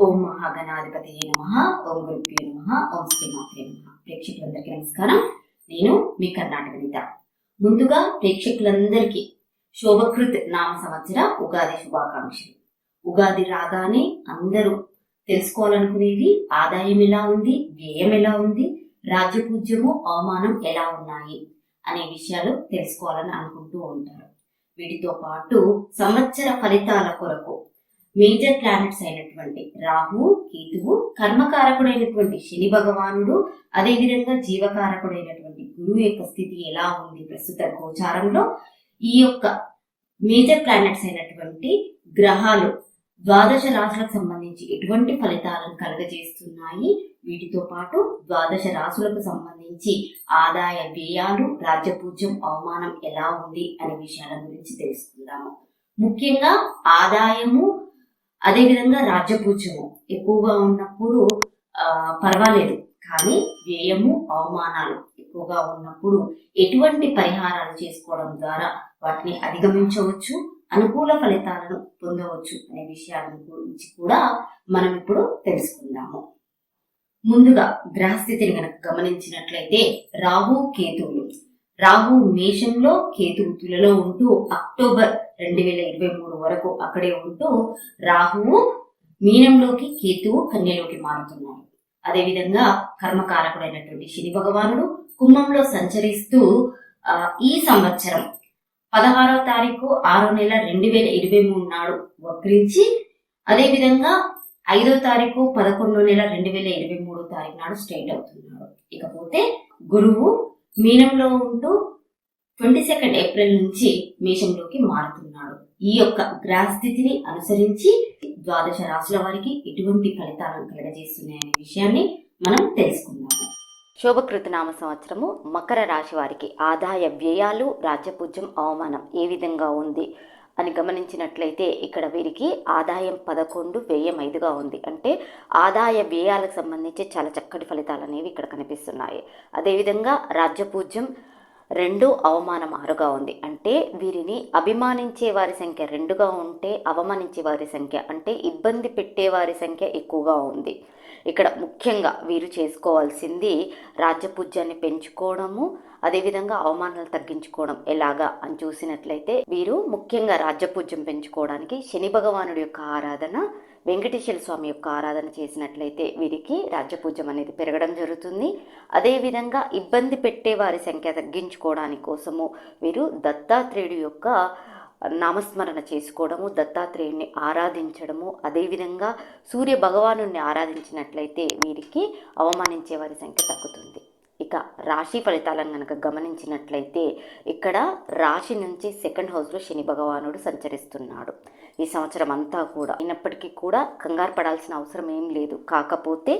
ఓం మహాగణాధిపతి నమ. ఓం గురుభ్యో నమ. ఓం శ్రీమాత్రే నమ. ప్రేక్షకులందరికీ నమస్కారం. నేను మీ కర్ణాటక నేత. ముందుగా ప్రేక్షకులందరికీ శోభకృత్ నామ సంవత్సర ఉగాది శుభాకాంక్షలు. ఉగాది రాగానే అందరూ తెలుసుకోవాలనుకునేది ఆదాయం ఎలా ఉంది? వ్యయం ఎలా ఉంది? రాజ్యపూజ్యము అవమానం ఎలా ఉన్నాయి? అనే విషయాలు తెలుసుకోవాలని అనుకుంటూ ఉంటారు. వీటితో పాటు సంవత్సర ఫలితాల కొరకు మేజర్ ప్లానెట్స్ అయినటువంటి రాహు కేతువు కర్మకారకుడైనటువంటి శని భగవానుడు అదేవిధంగా జీవకారకుడైనటువంటి గురువు యొక్క స్థితి ఎలా ఉంది ప్రస్తుత గోచారంలో? ఈ యొక్క మేజర్ ప్లానెట్స్ అయినటువంటి గ్రహాలు ద్వాదశ రాశులకు సంబంధించి ఎటువంటి ఫలితాలను కలుగజేస్తున్నాయి? వీటితో పాటు ద్వాదశ రాశులకు సంబంధించి ఆదాయ వ్యయాలు రాజ్యపూజ్యం అవమానం ఎలా ఉంది అనే విషయాల గురించి తెలుసుకుందాము. ముఖ్యంగా ఆదాయము అదేవిధంగా రాజ్యపూజ్యము ఎక్కువగా ఉన్నప్పుడు పర్వాలేదు. కానీ వ్యయము అవమానాలు ఎక్కువగా ఉన్నప్పుడు ఎటువంటి పరిహారాలు చేసుకోవడం ద్వారా వాటిని అధిగమించవచ్చు అనుకూల ఫలితాలను పొందవచ్చు అనే విషయాల గురించి కూడా మనం ఇప్పుడు తెలుసుకుందాము. ముందుగా గ్రహస్థితిని కనుక గమనించినట్లయితే రాహు కేతువులు. రాహు మేషంలో కేతువుతులలో ఉంటూ అక్టోబర్ రెండు వేల ఇరవై మూడు వరకు అక్కడే ఉంటూ రాహువు మీనంలోకి కేతువు కన్యలోకి మారుతున్నారు. అదేవిధంగా కర్మకారకుడైనటువంటి శని భగవానుడు కుంభంలో సంచరిస్తూ ఈ సంవత్సరం పదహారవ తారీఖు ఆరో నెల రెండు వేల ఇరవై మూడు నాడు వక్రించి అదేవిధంగా ఐదో తారీఖు పదకొండో నెల రెండు వేల ఇరవై మూడో తారీఖు నాడు స్ట్రైట్ అవుతున్నాడు ఇకపోతే గురువు మీనంలో ఉంటూ ట్వంటీ సెకండ్ ఏప్రిల్ నుంచి మేషంలోకి మారుతున్నాడు ఈ యొక్క గ్రహస్థితిని అనుసరించి ద్వాదశ రాశుల వారికి ఎటువంటి ఫలితాలను కలగజేస్తున్నాయనే విషయాన్ని మనం తెలుసుకుందాము. శోభకృత నామ సంవత్సరము మకర రాశి వారికి ఆదాయ వ్యయాలు రాజ్యపూజ్యం అవమానం ఏ విధంగా ఉంది అని గమనించినట్లయితే ఇక్కడ వీరికి ఆదాయం పదకొండు వ్యయం ఐదుగా ఉంది. అంటే ఆదాయ వ్యయాలకు సంబంధించి చాలా చక్కటి ఫలితాలు అనేవి ఇక్కడ కనిపిస్తున్నాయి. అదేవిధంగా రాజ్యపూజ్యం రెండు అవమానం ఆరుగా ఉంది. అంటే వీరిని అభిమానించే వారి సంఖ్య రెండుగా ఉంటే అవమానించే వారి సంఖ్య అంటే ఇబ్బంది పెట్టే వారి సంఖ్య ఎక్కువగా ఉంది. ఇక్కడ ముఖ్యంగా వీరు చేసుకోవాల్సింది రాజ్యపూజ్యాన్ని పెంచుకోవడము అదేవిధంగా అవమానాలు తగ్గించుకోవడం. ఎలాగా? అని చూసినట్లయితే వీరు ముఖ్యంగా రాజ్యపూజ్యం పెంచుకోవడానికి శని భగవానుడి యొక్క ఆరాధన వెంకటేశ్వర స్వామి యొక్క ఆరాధన చేసినట్లయితే వీరికి రాజ్యపూజ్యం అనేది పెరగడం జరుగుతుంది. అదేవిధంగా ఇబ్బంది పెట్టే వారి సంఖ్య తగ్గించుకోవడానికి కోసము వీరు దత్తాత్రేయుడి యొక్క నామస్మరణ చేసుకోవడము దత్తాత్రేయుడిని ఆరాధించడము అదేవిధంగా సూర్య భగవాను ఆరాధించినట్లయితే వీరికి అవమానించే వారి సంఖ్య తగ్గుతుంది. ఇక రాశి ఫలితాలను కనుక గమనించినట్లయితే ఇక్కడ రాశి నుంచి సెకండ్ హౌస్లో శని భగవానుడు సంచరిస్తున్నాడు. ఈ సంవత్సరం అంతా కూడా అయినప్పటికీ కూడా కంగారు పడాల్సిన అవసరం ఏం లేదు. కాకపోతే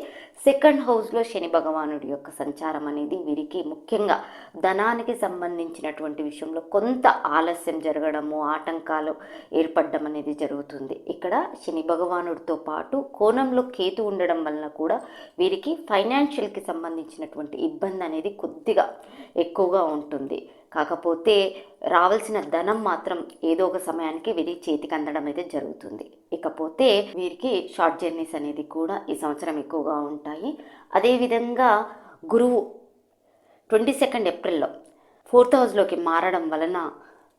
సెకండ్ హౌస్లో శని భగవానుడి యొక్క సంచారం అనేది వీరికి ముఖ్యంగా ధనానికి సంబంధించినటువంటి విషయంలో కొంత ఆలస్యం జరగడము ఆటంకాలు ఏర్పడడం అనేది జరుగుతుంది. ఇక్కడ శని భగవానుడితో పాటు కోణంలో కేతు ఉండడం వలన కూడా వీరికి ఫైనాన్షియల్కి సంబంధించినటువంటి ఇబ్బంది అనేది కొద్దిగా ఎక్కువగా ఉంటుంది. కాకపోతే రావాల్సిన ధనం మాత్రం ఏదో ఒక సమయానికి వీరి చేతికి అందడం అయితే జరుగుతుంది. ఇకపోతే వీరికి షార్ట్ జర్నీస్ అనేది కూడా ఈ సంవత్సరం ఎక్కువగా ఉంటాయి. అదేవిధంగా గురువు ట్వంటీ సెకండ్ ఏప్రిల్లో ఫోర్త్ హౌస్లోకి మారడం వలన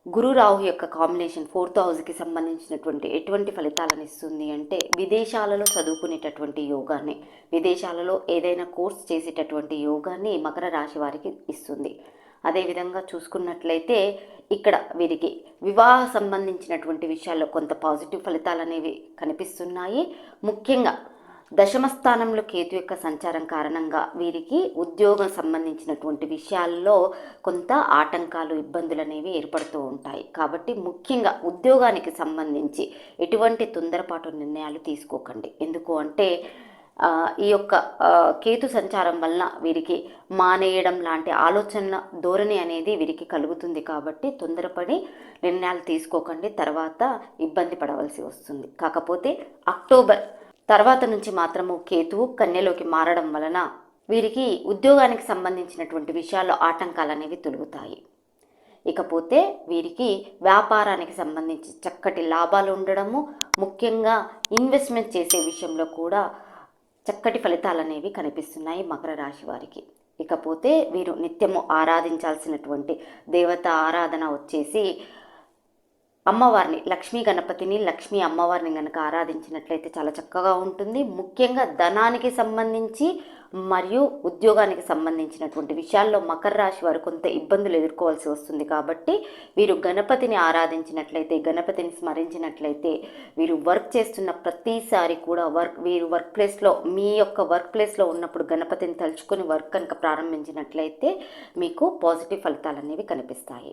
గురురావు యొక్క కాంబినేషన్ ఫోర్త్ హౌస్కి సంబంధించినటువంటి ఎటువంటి ఫలితాలను ఇస్తుంది అంటే విదేశాలలో చదువుకునేటటువంటి యోగాన్ని విదేశాలలో ఏదైనా కోర్స్ చేసేటటువంటి యోగాన్ని మకర రాశి వారికి ఇస్తుంది. అదేవిధంగా చూసుకున్నట్లయితే ఇక్కడ వీరికి వివాహ సంబంధించినటువంటి విషయాల్లో కొంత పాజిటివ్ ఫలితాలు అనేవి కనిపిస్తున్నాయి. ముఖ్యంగా దశమ స్థానంలో కేతు యొక్క సంచారం కారణంగా వీరికి ఉద్యోగం సంబంధించినటువంటి విషయాల్లో కొంత ఆటంకాలు ఇబ్బందులు అనేవి ఏర్పడుతూ ఉంటాయి. కాబట్టి ముఖ్యంగా ఉద్యోగానికి సంబంధించి ఎటువంటి తొందరపాటు నిర్ణయాలు తీసుకోకండి. ఎందుకు అంటే ఈ యొక్క కేతు సంచారం వలన వీరికి మానేయడం లాంటి ఆలోచన ధోరణి అనేది వీరికి కలుగుతుంది కాబట్టి తొందరపడి నిర్ణయాలు తీసుకోకండి. తర్వాత ఇబ్బంది పడవలసి వస్తుంది. కాకపోతే అక్టోబర్ తర్వాత నుంచి మాత్రము కేతువు కన్యలోకి మారడం వలన వీరికి ఉద్యోగానికి సంబంధించినటువంటి విషయాల్లో ఆటంకాలు అనేవి తొలుగుతాయి. ఇకపోతే వీరికి వ్యాపారానికి సంబంధించి చక్కటి లాభాలు ఉండడము ముఖ్యంగా ఇన్వెస్ట్మెంట్ చేసే విషయంలో కూడా చక్కటి ఫలితాలు అనేవి కనిపిస్తున్నాయి మకర రాశి వారికి. ఇకపోతే వీరు నిత్యము ఆరాధించాల్సినటువంటి దేవత ఆరాధన వచ్చేసి అమ్మవారిని లక్ష్మీ గణపతిని లక్ష్మీ అమ్మవారిని కనుక ఆరాధించినట్లయితే చాలా చక్కగా ఉంటుంది. ముఖ్యంగా ధనానికి సంబంధించి మరియు ఉద్యోగానికి సంబంధించినటువంటి విషయాల్లో మకర రాశి వారు కొంత ఇబ్బందులు ఎదుర్కోవాల్సి వస్తుంది కాబట్టి వీరు గణపతిని ఆరాధించినట్లయితే గణపతిని స్మరించినట్లయితే వీరు వర్క్ చేస్తున్న ప్రతిసారి కూడా వర్క్ వీరు వర్క్ ప్లేస్లో మీ యొక్క వర్క్ ప్లేస్లో ఉన్నప్పుడు గణపతిని తలుచుకొని వర్క్ కనుక ప్రారంభించినట్లయితే మీకు పాజిటివ్ ఫలితాలు అనేవి కనిపిస్తాయి.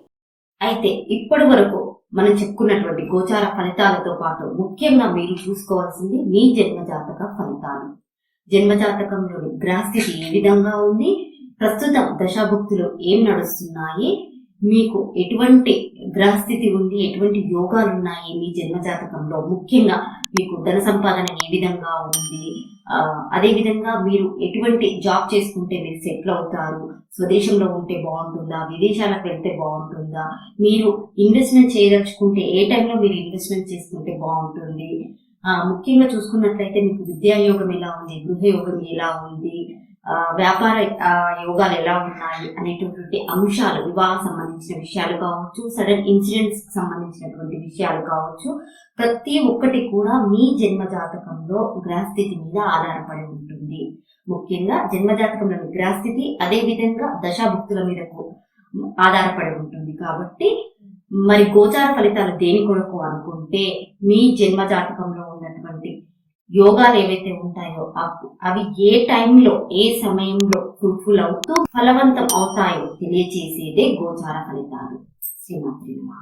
అయితే ఇప్పటి వరకు మనం చెప్పుకున్నటువంటి గోచార ఫలితాలతో పాటు ముఖ్యంగా మీరు చూసుకోవాల్సింది మీ జన్మ జాతక ఫలితాలు. జన్మజాతకంలోని గ్రహస్థితి ఏ విధంగా ఉంది? ప్రస్తుతం దశాభుక్తులు ఏం నడుస్తున్నాయి? మీకు ఎటువంటి గ్రహస్థితి ఉంది ఎటువంటి యోగాలు ఉన్నాయి మీ జన్మజాతకంలో? ముఖ్యంగా మీకు ధన సంపాదన ఏ విధంగా ఉంది? అదేవిధంగా మీరు ఎటువంటి జాబ్ చేసుకుంటే మీరు సెటిల్ అవుతారు? స్వదేశంలో ఉంటే బాగుంటుందా? విదేశాలకు వెళ్తే బాగుంటుందా? మీరు ఇన్వెస్ట్మెంట్ చేయదలుచుకుంటే ఏ టైంలో మీరు ఇన్వెస్ట్మెంట్ చేసుకుంటే బాగుంటుంది? ముఖ్యంగా చూసుకున్నట్లయితే మీకు విద్యాయోగం ఎలా ఉంది? గృహయోగం ఎలా ఉంది? వ్యాపార యోగాలు ఎలా ఉన్నాయి అనేటటువంటి అంశాలు వివాహం సంబంధించిన విషయాలు కావచ్చు సడన్ ఇన్సిడెంట్స్ సంబంధించినటువంటి విషయాలు కావచ్చు ప్రతి ఒక్కటి కూడా మీ జన్మ జాతకంలో గ్రహస్థితి మీద ఆధారపడి ఉంటుంది. ముఖ్యంగా జన్మజాతకంలోని గ్రహస్థితి అదే విధంగా దశాభుక్తుల మీద ఆధారపడి ఉంటుంది. కాబట్టి మరి గోచార ఫలితాలు దేని కొరకు అనుకుంటే మీ జన్మ జాతకంలో ఉన్నటువంటి యోగాలు ఏవైతే ఉంటాయో అవి ఏ టైంలో ఏ సమయంలో ఫుల్ఫిల్ అవుతూ ఫలవంతం అవుతాయో తెలియజేసేదే గోచార ఫలితాలు. శ్రీమాత్రి నమః.